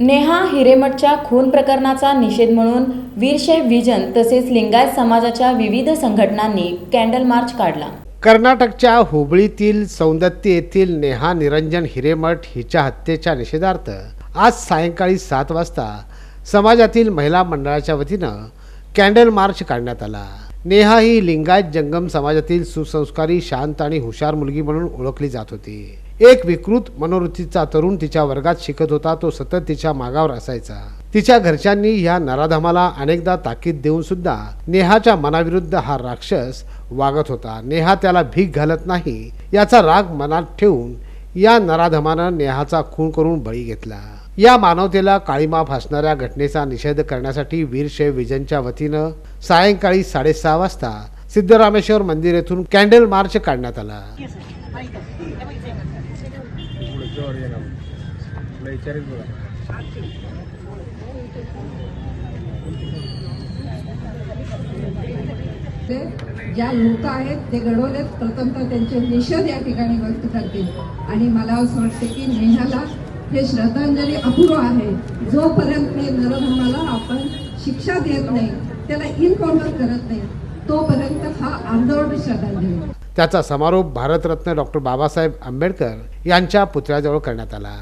नेहा हिरेमठच्या खून प्रकरणाचा निषेध म्हणून वीरशैव विजन तसेच लिंगायत समाजाच्या विविध संघटनांनी कॅन्डल मार्च काढला. कर्नाटकच्या हुबळीतील सौंदत्ती येथील नेहा निरंजन हिरेमठ हिच्या हत्येच्या निषेधार्थ आज सायंकाळी सात वाजता समाजातील महिला मंडळाच्या वतीनं कॅन्डल मार्च काढण्यात आला. नेहा ही लिंगायत जंगम समाजातील सुसंस्कारी शांत आणि हुशार मुलगी म्हणून ओळखली जात होती. एक विकृत मनोवृत्तीचा तरुण तिच्या वर्गात शिकत होता तो सतत तिच्या मागावर असायचा. तिच्या घरच्यांनी ह्या नराधमाला अनेकदा ताकीद देऊन सुद्धा नेहाच्या मनाविरुद्ध हा राक्षस वागत होता. नेहा त्याला भीक घालत नाही याचा राग मनात ठेवून या नराधमानं नेहाचा खून करून बळी घेतला. या मानवतेला काळीमा फासणाऱ्या घटनेचा निषेध करण्यासाठी वीरशैव विजनच्या वतीनं सायंकाळी साडेसहा वाजता सिद्धरामेश्वर मंदिर येथून कॅन्डल मार्च काढण्यात आला. ते ज्या लोक आहेत ते घडवलेत. प्रथमतः त्यांचे निषेध या ठिकाणी व्यक्त करतील. आणि मला असं वाटते की नेहाला हे श्रद्धांजली अपूर्व आहे. जोपर्यंत हे नरधर्माला आपण शिक्षा देत नाही त्याला इन्फॉर्मल करत नाही तोपर्यंत हा आंदोलन श्रद्धांजली. त्याचा समारोप भारतरत्न डॉक्टर बाबासाहेब आंबेडकर यांच्या पुतळ्याजवळ करण्यात आला.